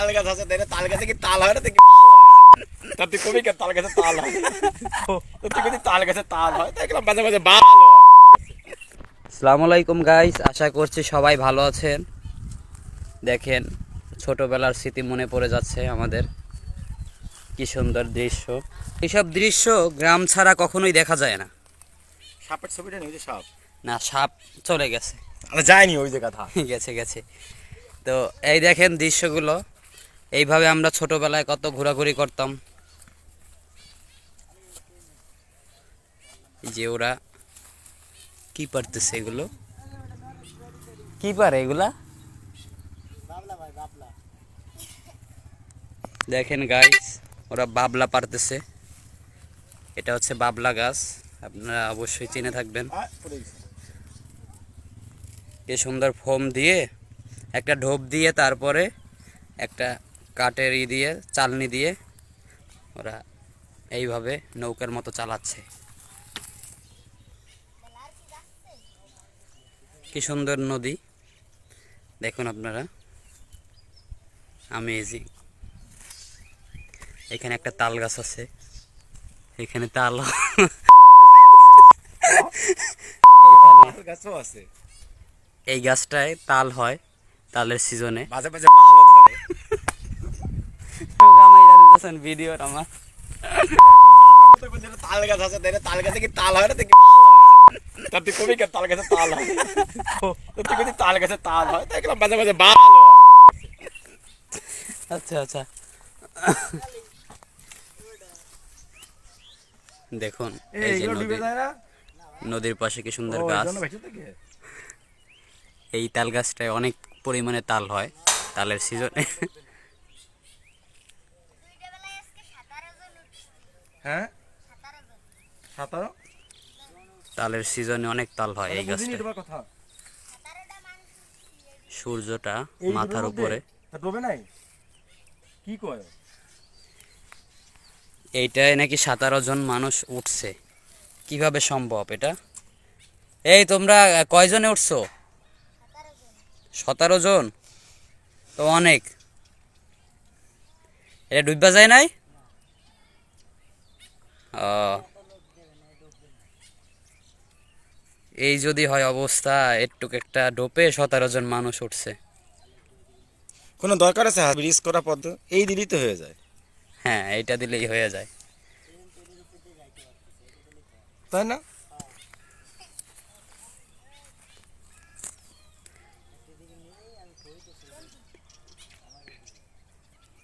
তাল গাছ আছে তাই না? তাল গাছে কি তাল হয় না? দেখি। তা তুই কবি তাল গাছে তাল হয়। তো তুই যদি তাল গাছে তাল হয়। তাই গেলাম মাঝে মাঝে হয়। আসসালামু আলাইকুম গাইস আশা করছি সবাই ভালো আছেন। দেখেন ছোটবেলার স্মৃতি মনে পড়ে যাচ্ছে আমাদের। কি সুন্দর দৃশ্য। এইসব দৃশ্য গ্রাম ছাড়া কখনোই দেখা যায় না। সাপের ছবিটা নেই যে সাপ? না সাপ চলে গেছে। যাইনি ওই যে কথা। গেছে গেছে। তো এই দেখেন দৃশ্যগুলো। এইভাবে আমরা ছোটবেলায় কত ঘোরাঘুরি করতাম। যে ওরা কি পারতেছে এগুলো? কি পারে এগুলা? দেখেন গাইস ওরা বাবলা পারতেছে। এটা হচ্ছে বাবলা গাছ, আপনারা অবশ্যই চিনে থাকবেন। কি সুন্দর ফোম দিয়ে একটা ঢোপ দিয়ে তারপরে একটা কাঠের ই দিয়ে চালনি দিয়ে ওরা এইভাবে নৌকার মতো চালাচ্ছে। কি সুন্দর নদী। দেখুন আপনারা। আমেজিং এখানে একটা তাল গাছ আছে। এখানে তাল গাছও আছে। এই গাছটায় তাল হয় তালের সিজনে। মাঝে মাঝে ভালো ধরে ভিডিও আমার। তাল গাছ আছে তাই তাল গাছে কি তাল হয়? না দেখি ভালো হয় তা তুই কবি তাল গাছে তাল হয়? তুই যদি তাল গাছে তাল হয় তাই গেলাম মাঝে মাঝে ভালো হয়। আচ্ছা আচ্ছা। দেখুন এই যে নদী নদীর পাশে কি সুন্দর গাছ? এই তাল গাছটায় অনেক পরিমাণে তাল হয় তালের সিজনে হ্যাঁ? সাঁতারো? তালের সিজনে অনেক তাল হয় এই কথা। সূর্যটা মাথার উপরে। ডোবে নাই? কি কয়? এইটায় নাকি সাতারো জন মানুষ উঠছে। কীভাবে সম্ভব এটা? এই তোমরা কয়জনে উঠছো? সতেরো জন। তো অনেক। এটা ডুববা যায় নাই? এই যদি হয় অবস্থা একটুক একটা ডোপে সতেরো জন মানুষ উঠছে। কোনো দরকার আছে? ব্রিজ করা পদ্ধতি এই দিলেই তো হয়ে যায়। হ্যাঁ এইটা দিলেই হয়ে যায়। তাই না?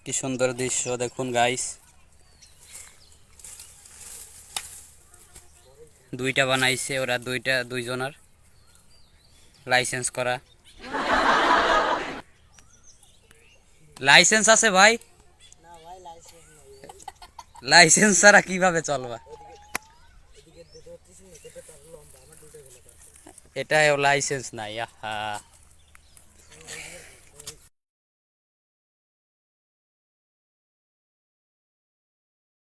কি সুন্দর দৃশ্য দেখুন গাইস দুইটা বানাইছে, ওরা দুইটা, দুইজনার লাইসেন্স করা। লাইসেন্স আছে ভাই? লাইসেন্স ছাড়া কীভাবে চলবা? এটাও লাইসেন্স নাই, আহা।